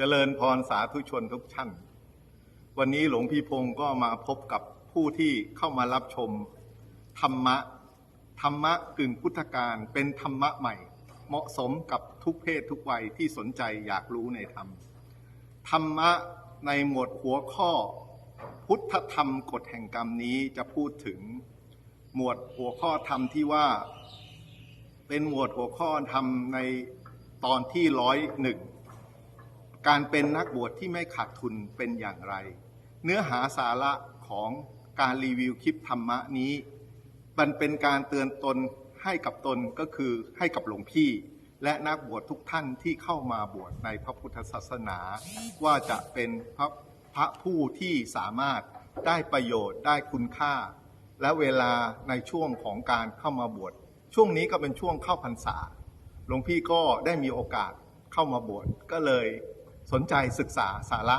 เจริญพรสาธุชนทุกท่าน วันนี้หลวงพี่พงศ์ก็มาพบกับผู้ที่เข้ามารับชม ธรรมะ ธรรมะกึ่งพุทธการเป็นธรรมะใหม่ เหมาะสมกับทุกเพศทุกวัยที่สนใจอยากรู้ในธรรม ธรรมะในหมวดหัวข้อ พุทธธรรมกฎแห่งกรรมนี้จะพูดถึง หมวดหัวข้อธรรมที่ว่า เป็นหมวดหัวข้อธรรมในตอนที่ร้อยหนึ่ง การเป็นนักบวชที่ไม่ขาดทุนเป็นอย่างไร เนื้อหาสาระของการรีวิวคลิปธรรมะนี้ มันเป็นการเตือนตนให้กับตนก็คือให้กับหลวงพี่ และนักบวชทุกท่านที่เข้ามาบวชในพระพุทธศาสนา ว่าจะเป็นพระพระผู้ที่สามารถได้ประโยชน์ได้คุณค่า และเวลาในช่วงของการเข้ามาบวชช่วงนี้ก็เป็นช่วงเข้าพรรษาหลวงพี่ก็ได้มีโอกาสเข้ามาบวชก็เลย สนใจศึกษาสาระ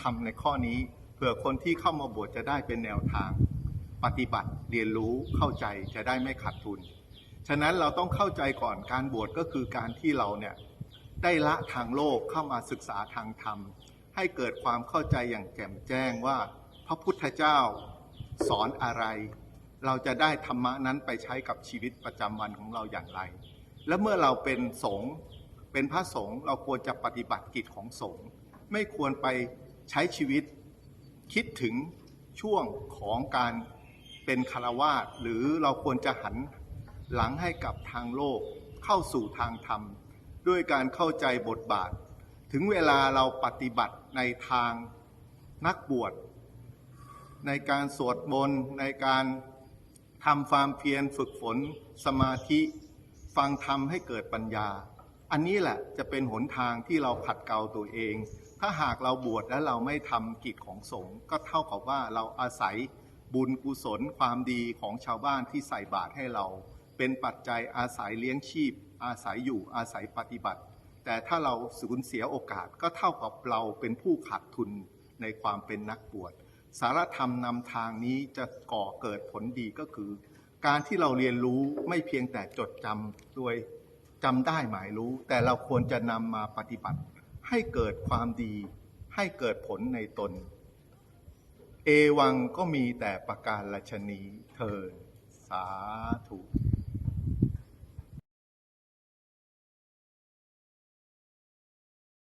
ทำในข้อนี้ เผื่อคนที่เข้ามาบวชจะได้เป็นแนวทาง ปฏิบัติเรียนรู้เข้าใจจะได้ไม่ขาดทุน ฉะนั้นเราต้องเข้าใจก่อนการบวชก็คือการที่เราเนี่ยได้ละทางโลกเข้ามาศึกษาทางธรรม ให้เกิดความเข้าใจอย่างแจ่มแจ้งว่า พระพุทธเจ้าสอนอะไร เราจะได้ธรรมะนั้นไปใช้กับชีวิตประจำวันของเราอย่างไร และเมื่อเราเป็นสงฆ์ เป็นพระสงฆ์เราควรจะปฏิบัติกิจของสงฆ์ไม่ควรไปใช้ชีวิต คิดถึงช่วงของการเป็นคารวาสหรือเราควรจะหันหลังให้กับทางโลกเข้าสู่ทางธรรม ด้วยการเข้าใจบทบาท ถึงเวลาเราปฏิบัติในทางนักบวชในการสวดมนต์ในการทำความเพียรฝึกฝน สมาธิ ฟังธรรมให้เกิดปัญญา อันนี้แหละจะเป็นหนทางที่เราขัดเกลาตัวเอง ถ้าหากเราบวชและเราไม่ทำกิจของสงฆ์ก็เท่ากับว่าเราอาศัยบุญกุศลความดีของชาวบ้านที่ใส่บาตรให้เรา เป็นปัจจัยอาศัยเลี้ยงชีพ อาศัยอยู่อาศัยปฏิบัติ แต่ถ้าเราสูญเสียโอกาสก็เท่ากับเราเป็นผู้ขาดทุนในความเป็นนักบวชสารธรรมนำทางนี้จะก่อเกิดผลดีก็คือ การที่เราเรียนรู้ไม่เพียงแต่จดจำโดย จำได้หมายรู้ แต่เราควรจะนำมาปฏิบัติ ให้เกิดความดี ให้เกิดผลในตน เอวังก็มีแต่ประการลชนีเธอสาธุ